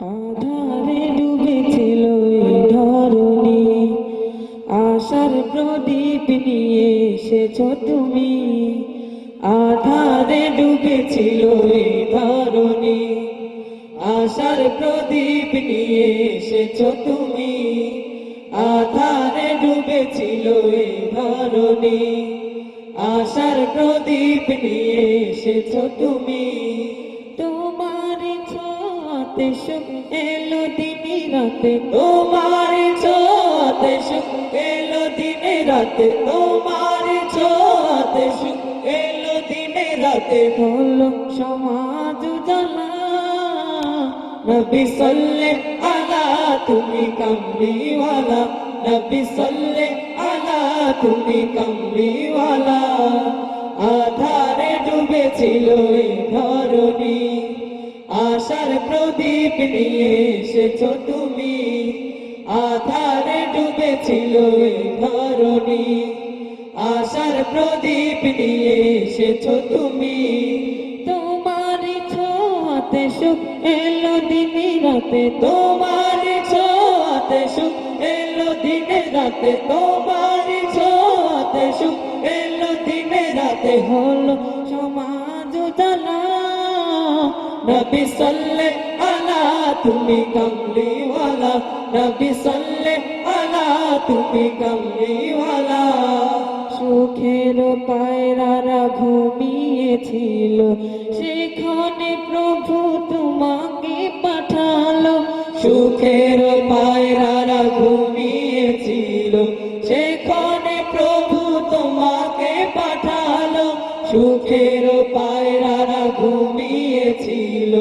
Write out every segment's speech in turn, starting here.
আধারে ডুবেছিল ধরণী। আশার প্রদীপ নিয়ে এসেছ তুমি। আধারে ডুবেছিল ধরণী। আশার প্রদীপ নিয়ে এসেছ তুমি। আধারে ডুবেছিল ধরণী। আশার প্রদীপ নিয়ে এসেছ তুমি। ছোঁয়াতে এলো দিনে রাতে, তোমার সুখ এলো দিনে রাতে, তোমার ছোঁয়াতে সুখ এলো দিনে রাতে। হলো সমাজ জ্বালা নবী আলা তুমি কামলিওয়ালা, নবী সাল্লে আলা তুমি কামলিওয়ালা। আধারে ডুবেছিল এই প্রদীপ নিয়ে এসেছ তুমি আধারে ডুবেছিল ধরণী। আশার প্রদীপ নিয়ে এসেছ তুমি। তোমার ছোঁয়াতে সুখ এলো দিনে রাতে। তোমার ছোঁয়াতে সুখ এলো দিনে রাতে। তোমার ছোঁয়াতে সুখ এলো দিনে রাতে। হলো সমাজ জ্বালা নবী সাল্লে আলা তুমি কমলিওয়ালা নবী সাল্লে আলা তুমি কমলিওয়ালা সুখের পায়রারা ঘুমিয়েছিল। সেখানে প্রভু তোমাকে পাঠালো। সুখের পায়রারা ঘুমিয়েছিল। সেখানে প্রভু তোমাকে পাঠালো। সুখের পায়রারা ঘুমিয়েছিল।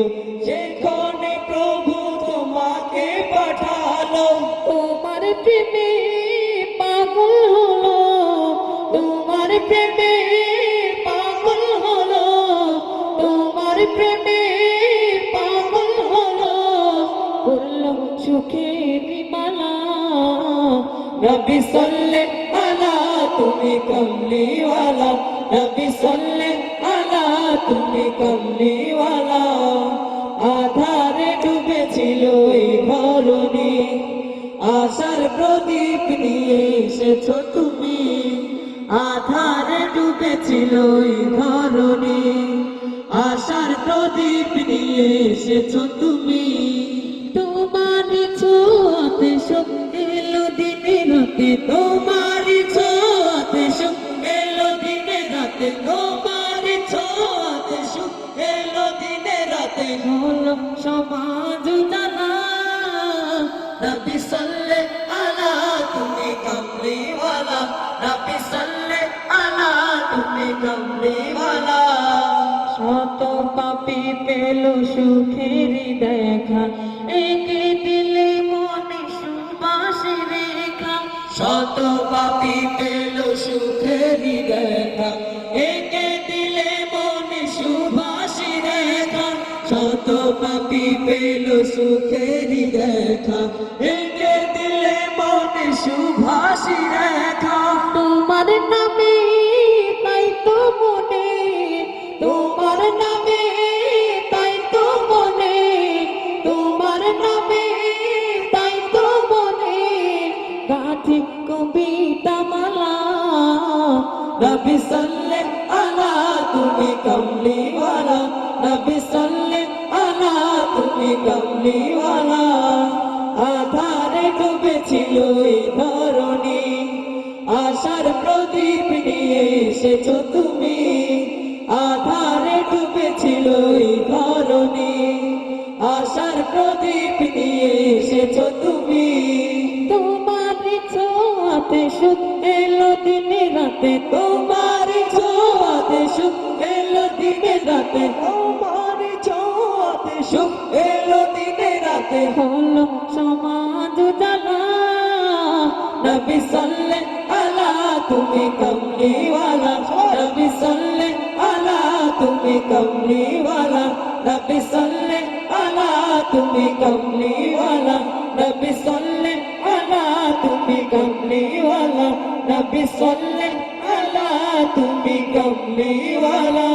সেখানে প্রভু তোমাকে পাঠালো। তোমার প্রেমে পাগল হলো। তোমার প্রেমে পাগল হলো। তোমার প্রেমে পাগল হলো। করল সুখের মালা নবী সাল্লে তুমি কমলিওয়ালা, নবী সাল্লে আলা, তুমি কমলিওয়ালা। আধারে ডুবেছিল এই ধরণী, আশার প্রদীপ নিয়ে এসেছ তুমি। আধারে ডুবেছিল এই ধরণী, আশার প্রদীপ নিয়ে এসেছ তুমি। তোমার ছোঁয়াতে এলো দিনে রাতে, তোমার নবী সাল্লে আলা তুমি কমলিওয়ালা। নবী সাল্লে আলা তুমি কমলিওয়ালা। শত পাপি পেল সুখের দেখা। একে দিলে মনে সুবাসী রেখা। শত পাপি পেল সুখের দেখা। একে শত পাপি পেল সুখের দেখা। একে দিলে মনে সুভাষী রেখা। তোমার নামে, তাই তো মনে। তোমার নামে, তাই তো মনে। তোমার নামে, তাই তো মনে। গাথি কবিতা মালা, নবী সাল্লে আলা, তুমি কমলিওয়ালা নবী সাল্লে আলা তুমি কমলিওয়ালা আশার প্রদীপ নিয়ে এসেছ তুমি। আধারে ডুবেছিল এই আশার প্রদীপ নিয়ে এসেছ তুমি। তোমার ছোঁয়াতে সুখ দিনে রাতে। তোমার ছোঁয়াতে সুখ দিনে রাতে। নবী সাল্লে আলা, তুমি কমলিওয়ালা নবী সাল্লে আলা, তুমি কমলিওয়ালা নবী সাল্লে আলা, তুমি কমলিওয়ালা নবী সাল্লে আলা, তুমি কমলিওয়ালা নবী সাল্লে আলা, তুমি কমলিওয়ালা